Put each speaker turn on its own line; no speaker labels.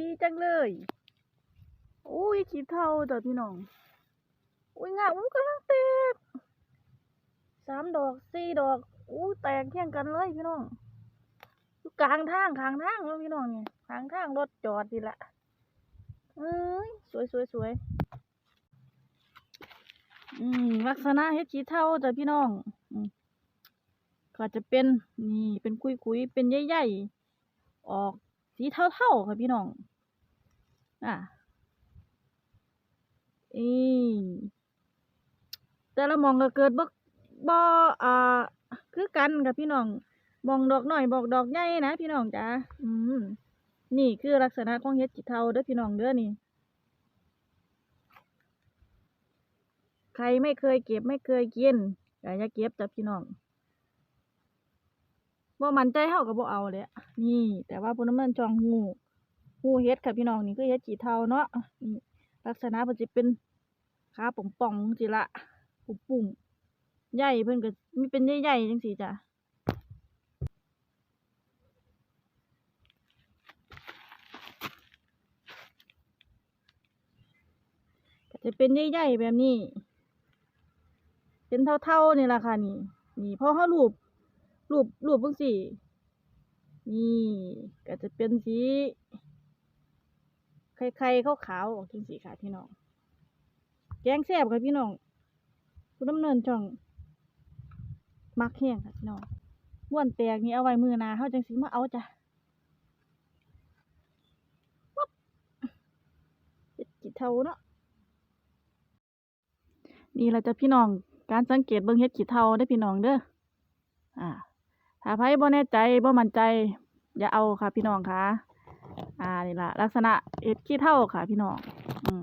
ดีจังเลยอุ้ยขี้เท่าจ้ะพี่น้อง อุ้ยงาอุ้ยกำลังแตกสามดอกสี่ดอกอู้แตกเที่ยงกันเลยพี่น้องอยู่กลางทางข้างทางแล้วพี่น้องเนี่ยข้างทางรถจอดดีละเอ้ยสวยสวยสวยอืมลักษณะเฮ็ดขี้เท่าจ้ะพี่น้องอืมก็จะเป็นนี่เป็นคุยคุยเป็นใหญ่ๆออก สีเท่าๆค่ะพี่น้อง อะอีแต่ละมองก็เกิดบ่บ่อ่าคือกันกับพี่น้อง มองดอกหน้อยบอกดอกใหญ่นะพี่น้องจ้าอืมนี่คือลักษณะของเฮ็ดจิเทาเด้อพี่น้องเด้อนี่ ใครไม่เคยเก็บไม่เคยกินอย่าเก็บจ้ะพี่น้อง บ่มันใจเฮาก็บ่เอาเลยอะนี่ แต่ว่าพุ่นมันจองหูหูเฮ็ดค่ะพี่น้องนี่คือเฮ็ดจิเทาเนาะนี่ลักษณะเพิ่นสิเป็นขาป่องๆจิละปุ้งๆใหญ่เพิ่นก็มีเป็นใหญ่ๆจังซี่จ้ะจะเป็นใหญ่ๆแบบนี้ เป็นเท่าๆนี่แหละค่ะนี่ นี่พอเฮารูป รูปรูปเบิ่งสินี่ก็จะเป็นสีไข่ๆขาวๆออกจังซี่ค่ะพี่น้อง แกงแซ่บค่ะพี่น้องผู้ดำเนินช่อง มักแห้งค่ะพี่น้องม้วนแตกนี่เอาไว้มือนาเฮาจังสิมาเอาจ้ะวับเฮ็ดกี่เท่าเนาะนี่แหละจ้ะพี่น้องการสังเกตเบิ่งเฮ็ดขี้เท่าได้พี่น้องเด้อ อ่า ถ้าไผบ่แน่ใจบ่มั่นใจ อย่าเอาค่ะพี่น้องค่ะ อ่านี่ละลักษณะเอ็ดขี้เท่าค่ะพี่น้อง อืม